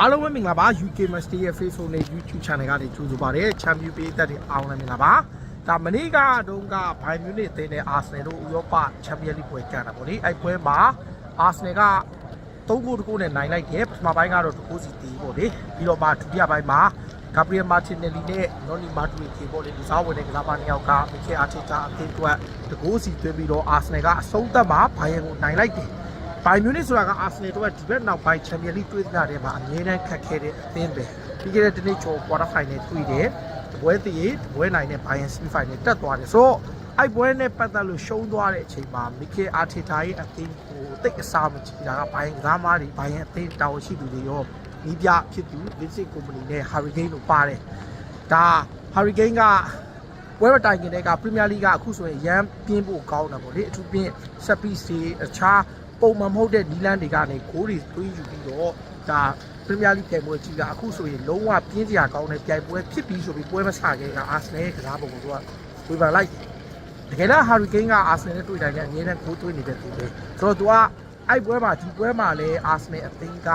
အားလုံးပဲမင်္ဂလာပါ UK Master ရဲ့ Facebook နဲ့ YouTube Channel ကနေကြိုဆိုပါရစေ။ Champion ပေးသက်တဲ့အားလုံးလည်းမင်္ဂလာပါ။ဒါမနေ့ကတုန်းကဘိုင်မြူနစ်အသင်းနဲ့ Arsenal တို့ဥရောပ Champion League ပွဲကန်တာပေါ့လေ။အဲ့ပွဲမှာ Arsenal က3ဂိုးတကူနဲ့နိုင်လိုက်တယ်။ပထမပိုင်းကတော့တကူစီတီးပေါ့လေ။ပြီးတော့မှဒုတိယပိုင်းမှာ Gabriel Martinelli နဲ့ Noni Madueke ပေါ့လေဒီစားဝင်တဲ့ကစားမနှစ်ယောက်ကမီခဲအာတီတာအသင်းအတွက်တကူစီသွင်းပြီးတော့ Arsenal ကအဆုံးသတ်မှာဘိုင်ယန်ကိုနိုင်လိုက်တယ်။ ဘိုင်မြူနစ်ဆိုတာကအာဆင်နယ်တို့ကဒီဘက်နောက်ပိုင်းချန်ပီယံလိတွေ့ကြတဲ့မှာအမြဲတမ်းခက်ခဲတဲ့အသင်းပဲပြီးခဲ့တဲ့တနေ့ကျော်ကွာတာဖိုင်နယ်တွေ့တယ်တပွဲတည်းတပွဲနိုင်တဲ့ဘိုင်ယန်စီဖိုင်နယ်တက်သွားတယ်ဆိုတော့အဲ့ပွဲနဲ့ပတ်သက်လို့ရှုံးသွားတဲ့အချိန်မှာမီကေအာတီတာရဲ့အသင်းကိုတိတ်အစားမကြည့်တာကဘိုင်ကစားမားတွေဘိုင်ယန်အသင်းတာဝန်ရှိသူတွေရောဒီပြဖြစ်သူလစ်စစ်ကုမ္ပဏီနဲ့ဟာရီကိန်းတို့ပါတယ်ဒါဟာရီကိန်းကဝဲမတိုင်ခင်တည်းကပရီးမီးယားလိဂ်ကအခုဆိုရင်ရန်ပြင်းဖို့ကောင်းတာပေါ့လေအထူးဖြင့်ဆက်ပီစီအခြား ပုံမှန်မဟုတ်တဲ့နီလန်းတွေကနေဂိုးတွေသွေးယူပြီးတော့ဒါပရီးမီးယားလိဂ်ပြိုင်ပွဲကြီးကအခုဆိုရင်လုံးဝပြင်းစရာကောင်းတဲ့ပြိုင်ပွဲဖြစ်ပြီးဆိုပြီးပွဲမဆခဲ့ကအာဆနယ်ရဲ့ကစားပုံကိုသူကဝေဖန်လိုက်တကယ်တော့ဟာရီကိန်းကအာဆနယ်နဲ့တွေ့တိုင်းလည်းအငြင်းနဲ့ဂိုးသွင်းနေတဲ့သူပဲဆိုတော့သူကအဲ့ပွဲမှာဒီပွဲမှာလည်းအာဆနယ်အသင်းက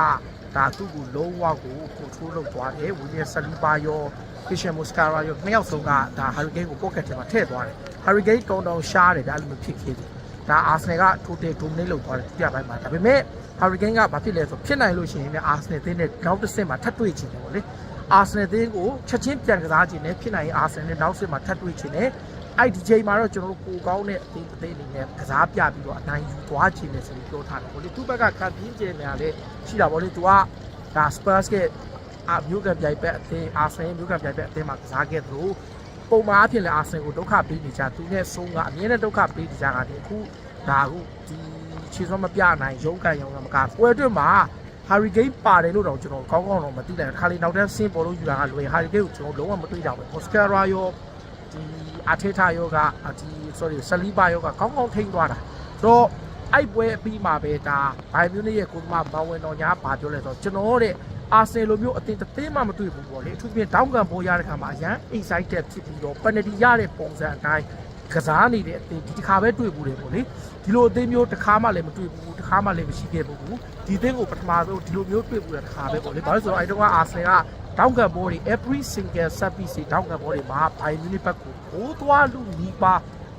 ဒါသူ့ကိုလုံးဝကိုကိုထိုးလုပ်သွားတယ်ဝီလီယံဆလီပါယော Christian Muscara ရောနှစ်ယောက်ဆုံးကဒါ Hurricane ကို pocket ထဲမှာထည့်သွားတယ် Hurricane ကုန်းတောင်ရှားတယ်ဒါအဲ့လိုမျိုးဖြစ်ခဲ့ တယ်ဒါ Arsenal က total dominate လုပ်သွားတယ်ဒုတိယပိုင်းမှာဒါပေမဲ့ Hurricane ကဘာဖြစ်လဲဆိုဖြစ်နိုင်လို့ရှိရင်လည်း Arsenal တင်းနဲ့နောက်တစ်ဆင့်မှာထပ်တွေ့ချင်တယ်ပေါ့လေ Arsenal တင်းကိုချက်ချင်းပြန်ကစားချင်တယ်ဖြစ်နိုင်ရင် Arsenal နဲ့နောက်ဆင့်မှာထပ်တွေ့ချင်တယ်အဲ့ဒီချိန်မှာတော့ကျွန်တော်တို့ကိုကောင်းတဲ့အသင်းတစ်သင်းအနေနဲ့ကစားပြပြီးတော့အနိုင်ယူသွားချင်တယ်ဆိုပြီးပြောထားတယ်ပေါ့လေသူ့ဘက်ကကပ်ပြင်းကျနေရလဲရှိတာပေါ့လေသူကဒါ Spurs ကအာမျိုးကပြိုင်ဘက်အသင်း Arsenal မျိုးကပြိုင်ဘက်အသင်းမှာကစားခဲ့သလို ပုံမှန်အဖြစ်လည်း Arsenal ကိုဒုက္ခပေးနေကြသူနဲ့ဆုံးကအမြဲတမ်းဒုက္ခပေးနေကြတာဒီအခုဒါအခုဒီခြေစွမ်းမပြနိုင်ရုံးကန်ရုံးကမကပွဲအတွင်းမှာ Hurricane ပါတယ်လို့တော့ကျွန်တော်ကောင်းကောင်းတော့မသိနိုင်ဘူးခါလေးနောက်တန်းဆင်းပေါ်လို့ယူတာကလွယ် Hurricane ကိုကျွန်တော်လုံးဝမတွေ့ကြဘူး Oscar ရောဒီအာထေတာယောကဒီ sorry ဆလီပါယောကကောင်းကောင်းထိန်းသွားတာဆိုတော့အဲ့ပွဲအပြီးမှာပဲဒါဘိုင်မြူနစ်ရဲ့ကိုသမားမောင်ဝင်တော်ညာဘာပြောလဲဆိုတော့ကျွန်တော်တဲ့ အာဆင်လိုမျိုးအသင်တစ်သင်းမှမတွေ့ဘူးပေါ့လေအထူးသဖြင့်တောင်းကန်ပေါ်ရတဲ့ခါမှာအရန် excited ဖြစ်ပြီးတော့ penalty ရတဲ့ပုံစံအတိုင်းကစားနေတဲ့အသင်းဒီတစ်ခါပဲတွေ့ဘူးလေပေါ့လေဒီလိုအသင်းမျိုးတစ်ခါမှလည်းမတွေ့ဘူးတစ်ခါမှလည်းမရှိခဲ့ဘူးဒီအသင်းကိုပထမဆုံးဒီလိုမျိုးတွေ့ဘူးတဲ့တစ်ခါပဲပေါ့လေဘာလို့ဆိုတော့အဲ့တုန်းကအာဆင်ကတောင်းကန်ဘောတွေ every single set piece တောင်းကန်ဘောတွေမှာဘိုင်မြူနစ်ဘက်ကိုဘိုးသွားလူနီးပါ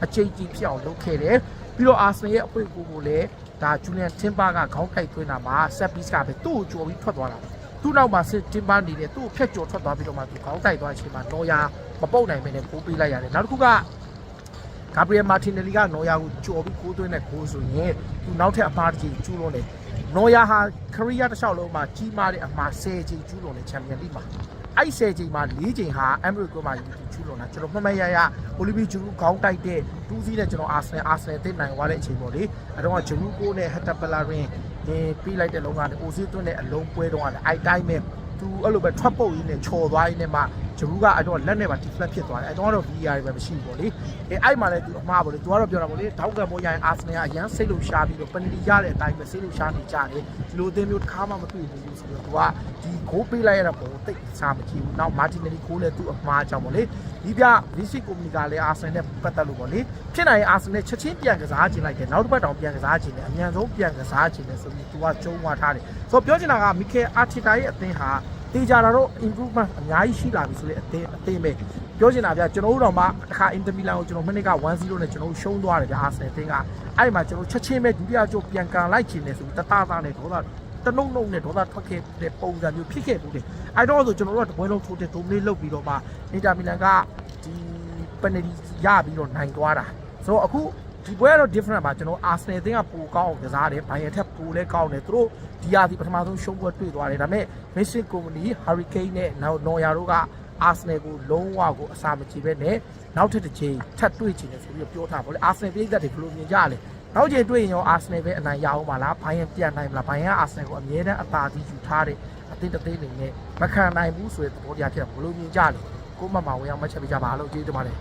အချိန်ကြီးဖြစ်အောင်လုပ်ခဲ့တယ်ပြီးတော့အာဆင်ရဲ့အပွင့်ကိုကိုလည်းဒါဂျူလီယန်တင်ပါကခေါင်းတိုက်သွင်းတာမှာ set piece ကပဲသူ့ကိုကြော်ပြီးထွက်သွားတာ သူ့နောက်မှာစစ်တင်ပါနေတဲ့သူ့ကိုဖျက်ကျော်ထွက်သွားပြီးတော့မှသူခေါင်းတိုက်သွားတဲ့အချိန်မှာနော်ယာမပုတ်နိုင်မင်းနဲ့ပိုးပေးလိုက်ရတယ်နောက်တစ်ခုကဂါဘရီယယ်မာတင်နယ်လီကနော်ယာကိုကြော်ပြီးကိုးသွင်းတဲ့ဂိုးဆိုရင်သူနောက်ထပ်အမှားတစ်ချိန်ကျူးလွန်တယ် နော်ယာဟာခရီးယားတစ်လျှောက်လုံးမှာကြီးမားတဲ့အမှား10ချိန်ကျူးလွန်တဲ့ချန်ပီယံလိမှာအဲ့10ချိန်မှာ4ချိန်ဟာအမ်ဘရီကိုမှာယူကျူးလွန်တာကျွန်တော်မှတ်မှတ်ရရအိုလီဗီဂျူရူခေါင်းတိုက်တဲ့တူးစီးတဲ့ကျွန်တော်အာဆင်အာဆင်သိနိုင်သွားတဲ့အချိန်ပေါ့လေအဲတော့ဂျူရူကိုနဲ့ဟက်တာပလာရင်ဒီပြီးလိုက်တဲ့လုံးကနေအိုစီးသွင်းတဲ့အလုံးပွဲတော့အဲ့တိုင်းပဲသူအဲ့လိုပဲထွက်ပုတ်ရင်းနဲ့ချော်သွားရင်းနဲ့မှဂျရူကအဲ့တော့လက်နဲ့ပါ deflect ဖြစ်သွားတယ်အဲ့တော့တော့ VAR ပဲမရှိဘူးပေါ့လေအဲအဲ့မှာလည်းသူအမှားပေါ့လေသူကတော့ပြောတာပေါ့လေတောက်ကံပေါ်ရရင်အာဆင်နယ်ကအရန်စိတ်လို့ရှားပြီးတော့ပနတီရတဲ့အတိုင်းပဲစိတ်လို့ရှားနေကြတယ်ဒီလိုအသင်းမျိုးတစ်ခါမှမတွေ့ဘူးဆိုတော့သူကဒီဂိုးပေးလိုက်ရတဲ့ပုံကိုတိတ်စားမကြည့်ဘူးနောက်မာတင်နယ်လီဂိုးလည်းသူ့အမှားကြောင့်ပေါ့လေဒီပြဗီစီကိုမီကလည်းအာဆင်နယ်ပတ်သက်လို့ပေါ့လေဖြစ်နိုင်ရင်အာဆင်နယ်ချက်ချင်းပြန်ကစားခြင်းလိုက်တယ်နောက်တစ်ပတ်တောင်ပြန်ကစားခြင်းတယ်အမြန်ဆုံးပြန်ကစားခြင်းတယ်ဆိုပြီးသူကကျုံးသွားထားတယ်ဆိုတော့ပြောချင်တာကမီခဲအာတီတာရဲ့အသင်းဟာ တေးကြတာတော့ improvement အများကြီးရှိလာပြီဆိုလေအသင်းအသင်းပဲပြောချင်တာဗျကျွန်တော်တို့တော့မှတစ်ခါ Inter Milan ကိုကျွန်တော်မနေ့က1-0နဲ့ကျွန်တော်ရှုံးသွားတယ်ဗျအာဆင်နယ်အသင်းကအဲ့မှာကျွန်တော်ချက်ချင်းပဲဒုတိယကျုပ်ပြန်ကန်လိုက်ခြင်းတယ်ဆိုပြီးတတသားနဲ့ဒေါသတနုံနုံနဲ့ဒေါသထွက်ခဲ့တဲ့ပုံစံမျိုးဖြစ်ခဲ့ဘူးလေအဲ့တော့ဆိုကျွန်တော်တို့ကတပွဲလုံးထိုးတဲ့ဒိုမလေးလုတ်ပြီးတော့မှ Inter Milan ကဒီ penalty ရပြီးတော့နိုင်သွားတာဆိုတော့အခု ဒီပွဲကတော့ different ပါကျွန်တော် Arsenal အသင်းကပိုကောင်းအောင်ကစားတယ်ဘိုင်ယန်ထက်ပိုလဲကောင်းတယ်သူတို့ဒီရာဒီပထမဆုံးရှုံးပွဲတွေ့သွားတယ်ဒါပေမဲ့ Mason Company Hurricane နဲ့ Neuer တို့က Arsenal ကိုလုံးဝကိုအစာမချေပဲနဲ့နောက်ထပ်တစ်ချိန်ထပ်တွေ့ချင်တယ်ဆိုပြီးပြောထားပါလေ Arsenal ပြည်သက်တွေဘယ်လိုမြင်ကြလဲနောက်ချိန်တွေ့ရင်ရော Arsenal ပဲအနိုင်ရအောင်ပါလားဘိုင်ယန်ပြန်နိုင်မလားဘိုင်ယန် Arsenal ကိုအမြဲတမ်းအသာကြီးယူထားတယ်အသင်းတစ်သင်းနေနဲ့မခံနိုင်ဘူးဆိုတဲ့သဘောတရားဖြစ်တာဘယ်လိုမြင်ကြလဲကိုမမဝင်အောင်မချက်ပြကြပါလို့ကျေးဇူးတင်ပါတယ်